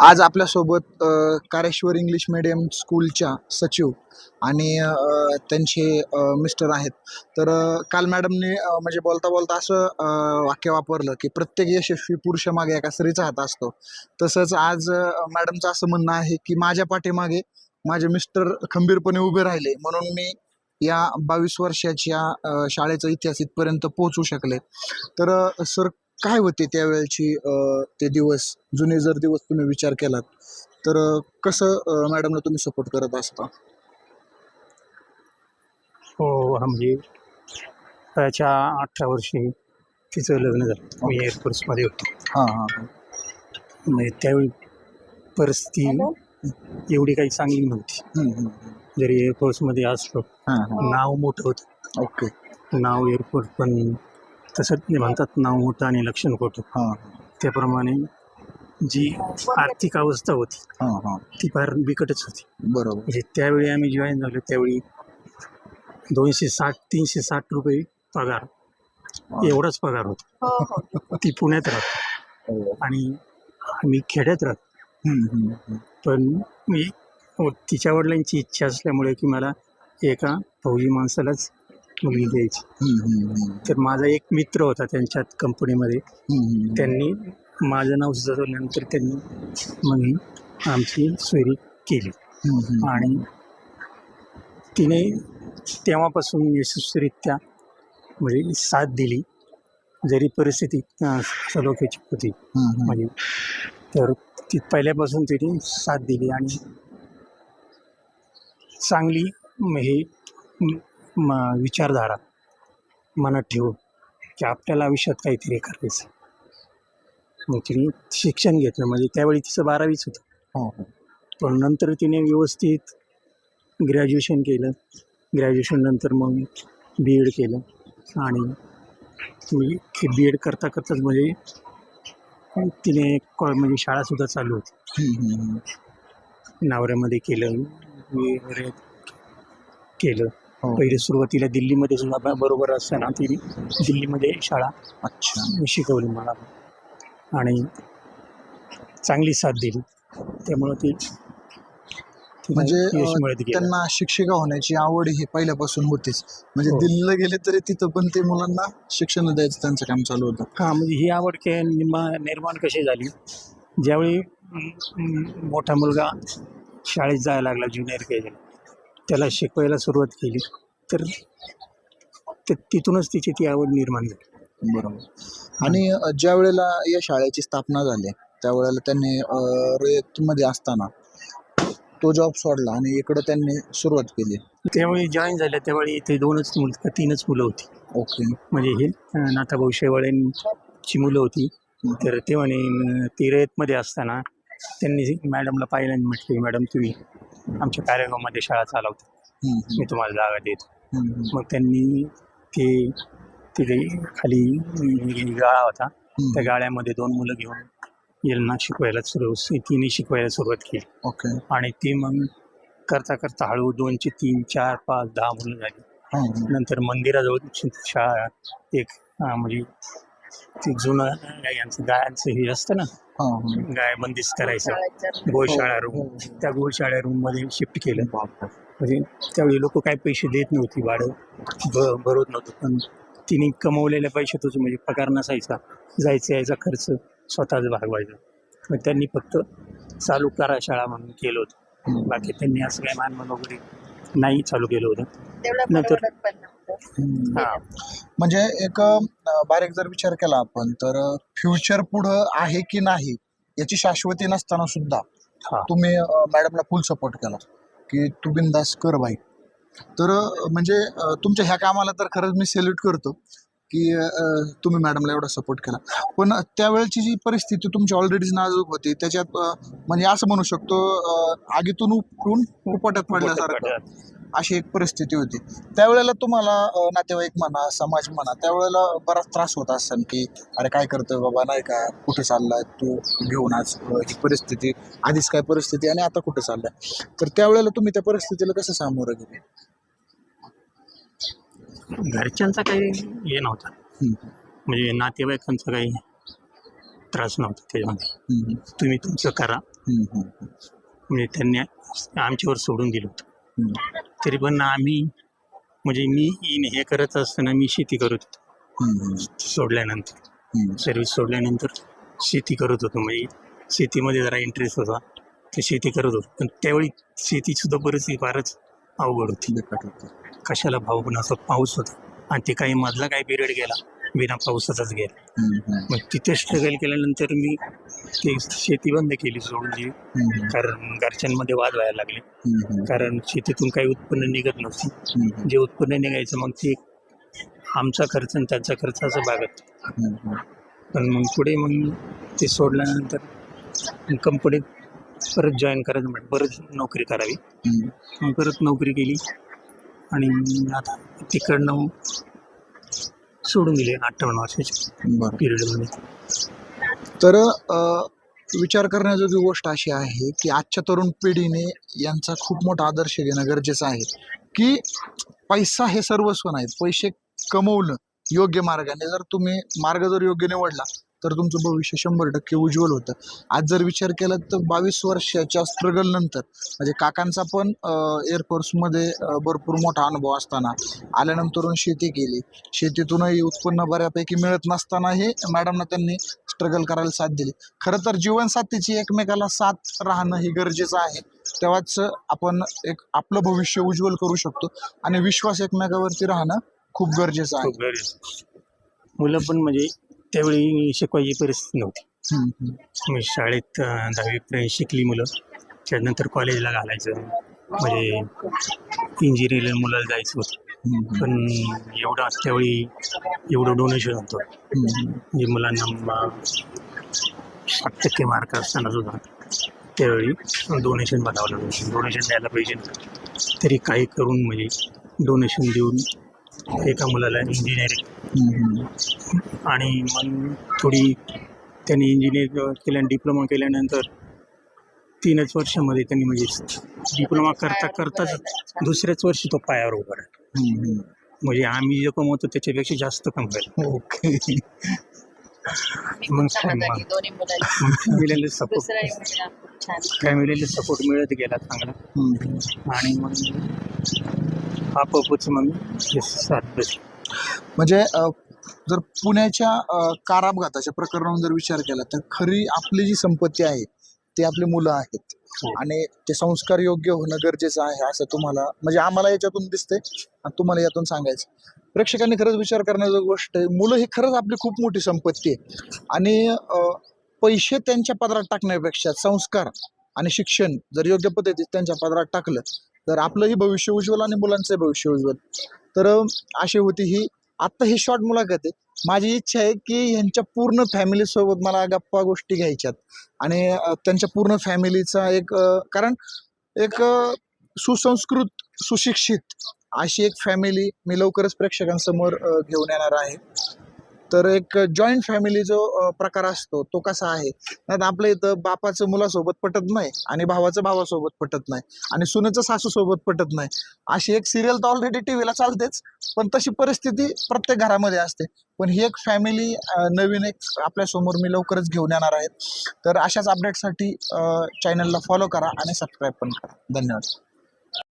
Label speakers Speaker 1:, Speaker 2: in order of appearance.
Speaker 1: आज आपल्यासोबत Kareshwar English medium स्कूलच्या सचिव आणि त्यांचे मिस्टर आहेत. तर काल मॅडमने म्हणजे बोलता बोलता असं वाक्य वापरलं की प्रत्येक यशस्वी पुरुषामागे एका स्त्रीचा हात असतो. तसंच आज मॅडमचं असं म्हणणं आहे की माझ्या पाठीमागे माझे मिस्टर खंबीरपणे उभे राहिले म्हणून मी या बावीस वर्षाच्या शाळेचा इतिहास इथपर्यंत पोहोचू शकले. तर सर काय होते त्यावेळची ते दिवस? जुने जर दिवस तुम्ही विचार केलात तर कसं मॅडमला तुम्ही सपोर्ट करत असता?
Speaker 2: हो हा म्हणजे त्याच्या अठरा वर्षी तिचं लग्न झालं. मी एअरफोर्समध्ये होतो.
Speaker 1: हां हां हां.
Speaker 2: म्हणजे त्यावेळी परिस्थिती एवढी काही चांगली नव्हती.
Speaker 1: हम्म, हम्म, हम्म.
Speaker 2: जरी एअरफोर्समध्ये असलो
Speaker 1: हां
Speaker 2: नाव मोठं होतं.
Speaker 1: ओके.
Speaker 2: नाव एअरफोर्स पण तसंच ते म्हणतात नाव मोठं आणि लक्षण खोटं.
Speaker 1: हां.
Speaker 2: त्याप्रमाणे जी आर्थिक अवस्था होती
Speaker 1: हां हां.
Speaker 2: ती फार बिकटच होती.
Speaker 1: बरोबर.
Speaker 2: म्हणजे त्यावेळी आम्ही जॉईन झालो त्यावेळी दोनशे साठ तीनशे साठ रुपये पगार. एवढाच पगार होता. ती पुण्यात राहत.
Speaker 1: हो.
Speaker 2: आणि आम्ही खेड्यात राहतो. पण मी तिच्या वडिलांची इच्छा असल्यामुळे की मला एका फौजी माणसालाच मुलगी द्यायची. तर माझा एक मित्र होता त्यांच्यात कंपनीमध्ये. त्यांनी माझं नाव सुचवल्यानंतर त्यांनी मग आमची सोयरी केली. आणि तिने तेव्हापासून यशस्वीरित्या म्हणजे साथ दिली जरी परिस्थिती सलोख्याची होती. म्हणजे तर ती पहिल्यापासून तिने साथ दिली आणि चांगली म- हे म- विचारधारा मनात ठेवून की आपल्याला आयुष्यात काहीतरी करायचं मग तिने शिक्षण घेतलं म्हणजे त्यावेळी तिचं बारावीच होतं
Speaker 1: हो, हो.
Speaker 2: पण नंतर तिने व्यवस्थित ग्रॅज्युएशन केलं ग्रॅज्युएशन नंतर मग बी एड केलं आणि बी एड करता करताच म्हणजे तिने कॉ म्हणजे शाळासुद्धा चालू होती. नावऱ्यामध्ये केलं केलं. पहिले सुरुवातीला दिल्लीमध्ये सुद्धा बरोबर असताना तिने दिल्लीमध्ये शाळा
Speaker 1: अच्छा.
Speaker 2: शिकवली मला. आणि चांगली साथ दिली. त्यामुळं ती
Speaker 1: म्हणजे त्यांना शिक्षिका होण्याची आवड ही पहिल्यापासून होतीच. म्हणजे
Speaker 2: हो.
Speaker 1: दिल्लीला गेले तरी तिथं पण ते मुलांना शिक्षण द्यायचं त्यांचं काम चालू होतं.
Speaker 2: हां म्हणजे ही आवड के निर्मा निर्माण कशी झाली? ज्यावेळी मोठा मुलगा शाळेत जायला लागला ज्युनियर के त्याला शिकवायला सुरुवात केली. तर ते तिथूनच तिची ती आवड निर्माण झाली.
Speaker 1: बरोबर. आणि ज्या वेळेला या शाळेची स्थापना झाली त्यावेळेला त्यांनी रयतमध्ये असताना तो जॉब सोडला आणि इकडं त्यांनी सुरुवात केली.
Speaker 2: त्यावेळी जॉईन झाल्या त्यावेळी इथे दोनच मुलं तीनच मुलं होती.
Speaker 1: ओके.
Speaker 2: म्हणजे हे नाथाभाऊ शेवाळ्यांची मुलं होती. तर ते म्हणे ती रयतमध्ये असताना त्यांनी मॅडमला पाहिलं आणि म्हटले मॅडम तुम्ही आमच्या कार्यक्रमामध्ये शाळा चालवता. मी तुम्हाला जागा देतो. मग त्यांनी ते तिथे खाली गाळा होता. त्या गाळ्यामध्ये दोन मुलं घेऊन यांना शिकवायला सुरू तिने शिकवायला सुरुवात केली.
Speaker 1: ओके.
Speaker 2: आणि ती मग करता करता हळू दोनचे तीन चार पाच दहा मुलं झाली. नंतर मंदिराजवळ शाळा एक म्हणजे ते जुनं गायांचं गायांचं हे असतं ना
Speaker 1: हां, हां.
Speaker 2: गाय बंदिस्त करायचं. गोशाळा रूम त्या गोशाळा रूममध्ये शिफ्ट केलं. म्हणजे त्यावेळी लोक काय पैसे देत नव्हती भाडं भ भरत नव्हतं. पण तिने कमवलेल्या पैशातच म्हणजे पगार नसायचा जायचा यायचा खर्च स्वतःच भागवायचा. मग त्यांनी फक्त चालू करा शाळा म्हणून केलं होतं. बाकी त्यांनी असं काही मानमन वगैरे नाही चालू केलं होतं.
Speaker 3: तेवढं
Speaker 2: नंतर-
Speaker 3: परवडत पण नव्हतं.
Speaker 1: हम्म.
Speaker 2: हां
Speaker 1: म्हणजे एक अ, बारीक जर विचार केला आपण तर फ्युचर पुढं आहे की नाही याची शाश्वती नसताना सुद्धा
Speaker 2: हां.
Speaker 1: तुम्ही अ, मॅडमला फुल सपोर्ट केला की तू बिंदास कर बाई. तर अ, म्हणजे अ, तुमच्या ह्या कामाला तर खरंच मी सेल्यूट करतो. की तुम्ही मॅडमला एवढा सपोर्ट केला. पण त्यावेळेची जी परिस्थिती तुमची ऑलरेडीच नाजूक होती त्याच्यात म्हणजे असं म्हणू शकतो आगीतून उपटून उपटत पडल्यासारखं अशी एक परिस्थिती होती. त्यावेळेला तुम्हाला नातेवाईक म्हणा समाज म्हणा त्यावेळेला बराच त्रास होत असेल की अरे काय करतोय बाबा? नाही का? कुठे चाललाय तू घेऊन आज? ही परिस्थिती आधीच काय परिस्थिती आणि आता कुठे चाललाय? तर त्यावेळेला तुम्ही त्या परिस्थितीला कसं सामोरं गेले?
Speaker 2: घरच्यांचा काही हे नव्हता. म्हणजे नातेवाईकांचं काही त्रास नव्हता त्याच्यामध्ये. तुम्ही तुमचं करा. म्हणजे त्यांनी आमच्यावर सोडून दिलं होतं. तरी पण आम्ही म्हणजे मी इन- हे करत असताना मी शेती करत होतो. सोडल्यानंतर.
Speaker 1: हम्म,
Speaker 2: सर्व्हिस सोडल्यानंतर शेती करत होतो. म्हणजे शेतीमध्ये जरा इंटरेस्ट होता. ते शेती करत होतो. पण त्यावेळी शेतीसुद्धा परिस्थिती फारच अवघड होती. कशाला भाव पण असं पाऊस होता. आणि ते काही मधला काही पिरियड गेला. बिना पावसाचाच गेला. मग तिथे स्ट्रगल केल्यानंतर मी ते शेती बंद केली
Speaker 1: हम्म,
Speaker 2: कारण घरच्यांमध्ये वाद व्हायला लागले. कारण शेतीतून काही उत्पन्न निघत नव्हतं. जे उत्पन्न निघायचं मग ते आमचा खर्च आणि त्यांचा खर्च असं भागत. पण मग पुढे मग ते सोडल्यानंतर कंपनीत परत जॉईन करायचं म्हटलं परत नोकरी करावी. मग परत नोकरी केली. आणि आता तिकडनं सोडून दिले अठ्ठावन्न वर्षाच्या पिरियडमध्ये
Speaker 1: तर विचार करण्याजोगी गोष्ट अशी आहे की आजच्या तरुण पिढीने यांचा खूप मोठा आदर्श घेणं गरजेचं आहे की पैसा हे सर्वस्व नाही पैसे कमवणं योग्य मार्गाने. जर तुम्ही मार्ग जर योग्य निवडला तर तुमचं भविष्य शंभर टक्के उज्ज्वल होतं. आज जर विचार केला तर बावीस वर्षाच्या स्ट्रगल नंतर म्हणजे काकांचा पण एअरफोर्समध्ये भरपूर मोठा अनुभव असताना आल्यानंतरून शेती केली. शेतीतूनही उत्पन्न बऱ्यापैकी मिळत नसतानाही मॅडमना त्यांनी स्ट्रगल करायला साथ दिली. खरं तर जीवनसाथीची एकमेकाला साथ राहणं हे गरजेचं आहे. तेव्हाच आपण एक आपलं भविष्य उज्ज्वल करू शकतो आणि विश्वास एकमेकावरती राहणं खूप गरजेचं आहे.
Speaker 2: मुलं पण म्हणजे त्यावेळी शिकवायची परिस्थिती नव्हती. मी शाळेत दहावीपर्यंत शिकली मुलं. त्यानंतर कॉलेजला घालायचं. म्हणजे इंजिनिअरिंग मुलाला जायचं होतं. पण एवढं त्यावेळी एवढं डोनेशन होतं म्हणजे मुलांना साठ टक्के मार्क असताना सुद्धा त्यावेळी डोनेशन बनावं लागलं. डोनेशन द्यायला पाहिजे. तरी काही करून म्हणजे डोनेशन देऊन एका मुलाला इंजिनिअरिंग. आणि मग थोडी त्यांनी इंजिनिअर केल्या डिप्लोमा केल्यानंतर तीनच वर्षामध्ये त्यांनी म्हणजे डिप्लोमा करता करताच दुसऱ्याच वर्षी तो पायावर उभा राहिला. म्हणजे आम्ही जे कमवतो त्याच्यापेक्षा जास्त कमवायला.
Speaker 1: ओके.
Speaker 2: मग फॅमिलीला सपोर्ट फॅमिलीला सपोर्ट मिळत गेला चांगला. आणि मग आपोआपच मग हे साथ बसली
Speaker 1: म्हणजे अ, जर पुण्याच्या कार अपघाताच्या प्रकरणावर जर विचार केला तर खरी आपली जी संपत्ती आहे ते आपली मुलं आहेत.
Speaker 2: हो.
Speaker 1: आणि ते संस्कार योग्य होणं गरजेचं आहे असं तुम्हाला म्हणजे आम्हाला याच्यातून दिसतंय आणि तुम्हाला यातून सांगायचं. प्रेक्षकांनी खरंच विचार करण्याची गोष्ट आहे मुलं ही खरंच आपली खूप मोठी संपत्ती आहे. आणि पैसे त्यांच्या पदरात टाकण्यापेक्षा संस्कार आणि शिक्षण जर योग्य पद्धतीत त्यांच्या पदरात टाकलं तर आपलंही भविष्य उज्ज्वल आणि मुलांचंही भविष्य उज्ज्वल. तर अशी होती ही. आत्ता ही शॉर्ट मुलाखत आहे. माझी इच्छा आहे की ह्यांच्या पूर्ण फॅमिलीसोबत मला गप्पा गोष्टी घ्यायच्यात. आणि त्यांच्या पूर्ण फॅमिलीचा एक कारण एक सुसंस्कृत सुशिक्षित अशी एक फॅमिली मी लवकरच प्रेक्षकांसमोर घेऊन येणार आहे. तर एक जॉईंट फॅमिली जो प्रकार असतो तो कसा आहे? नाही आपल्या इथं बापाचं मुलासोबत पटत नाही आणि भावाचं भावासोबत पटत नाही आणि सुनेचं सासूसोबत पटत नाही. अशी एक सिरियल तर ऑलरेडी टी व्हीला चालतेच पण तशी परिस्थिती प्रत्येक घरामध्ये असते. पण ही एक फॅमिली नवीन एक आपल्यासमोर मी लवकरच घेऊन येणार आहे. तर अशाच अपडेटसाठी चॅनलला फॉलो करा आणि सबस्क्राईब पण करा. धन्यवाद.